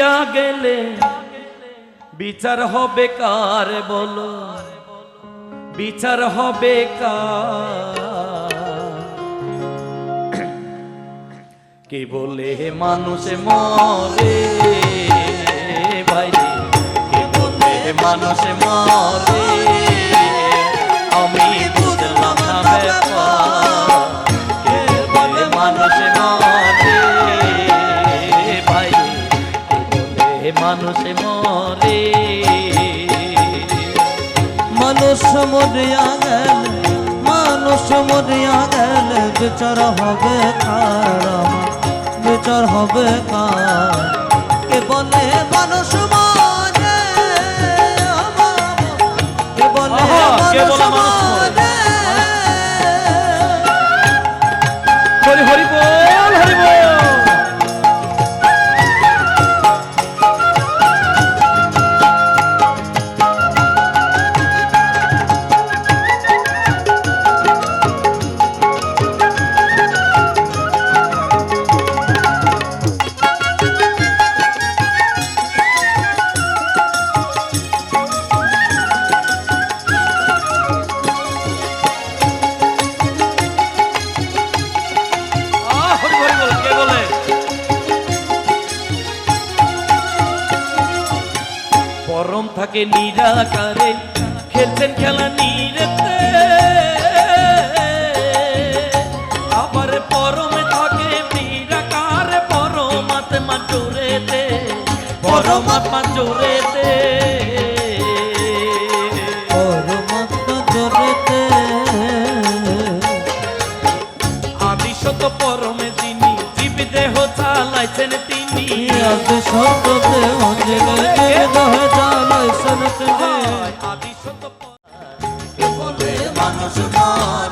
করিয়া গেলে বিচার হবে কার বলো? বিচার হবে কে বলে মানুষ মরে ভাই? কে বলে মানুষ মরে মরিয়া গেল মানুষ মরিয়া গেল বিচার হবে কার বিচার হবে কার? কে বলে মানুষ থাকে নিরাকারে খেলছেন খেলা নিরেতে। আবার পরমে থাকে নিরাকারে পরমাত্মা জোরেতে পরমাত্মা জোরেতে। মানুষ মরে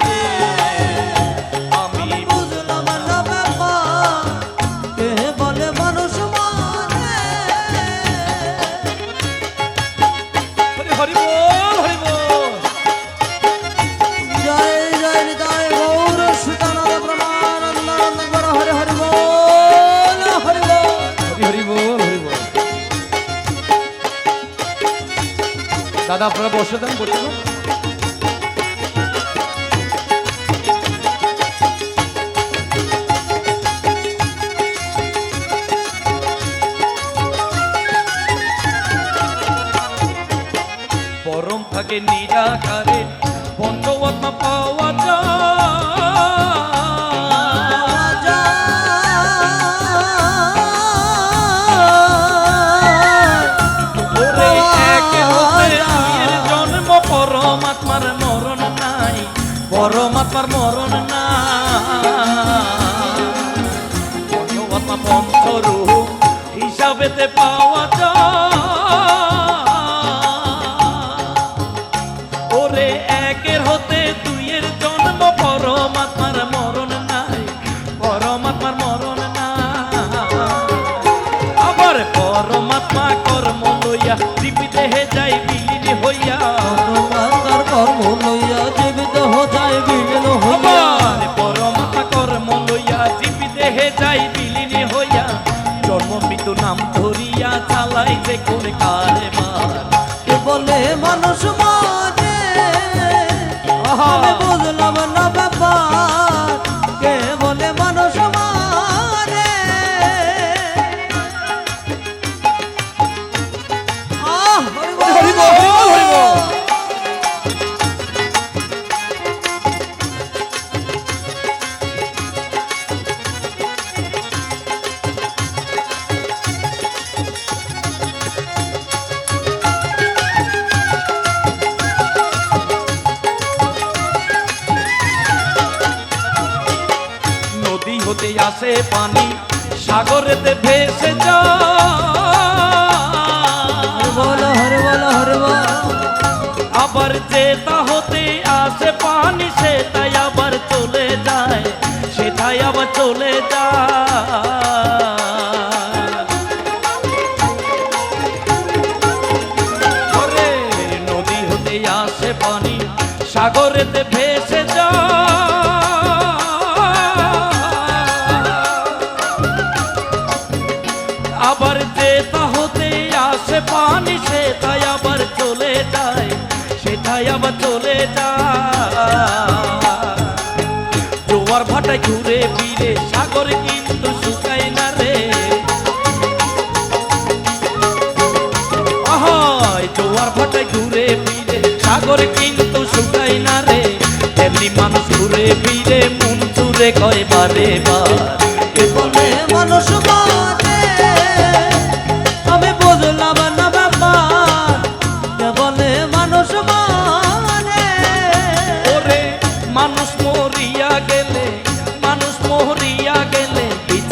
দাদা আপনারা বসে দেন বসে দেন। পরম থাকে নিরাকারে পঞ্চবত্মা পাওয়া পরমাত্মার মরণ না। পঞ্চরূপ হিসাবেতে পাওয়া যায়। যে কোন কারে মার। বলে মানুষ হতে আসে পানি সাগরেতে ভেসে বল, যায় হরি বল, হরি বল। আবার যেটা হতে আসে পানি সেটাই আবার চলে যায় সেটাই আবার চলে যায় নদী হতে আসে পানি সাগরেতে ভেসে আবার যে রেস্তা হতে আসে পানি সেটাই আবার চলে যায় সেটাই আবার চলে যায়। জোয়ার ভাটায় ঘুরে ফিরে সাগর কিন্তু শুকায় না রে। জোয়ার ভাটায় ঘুরে ফিরে সাগর কিন্তু শুকায় না রে। তেমনি মানুষ ঘুরে ফিরে, মন চুরে কয় বারে বার। মানুষ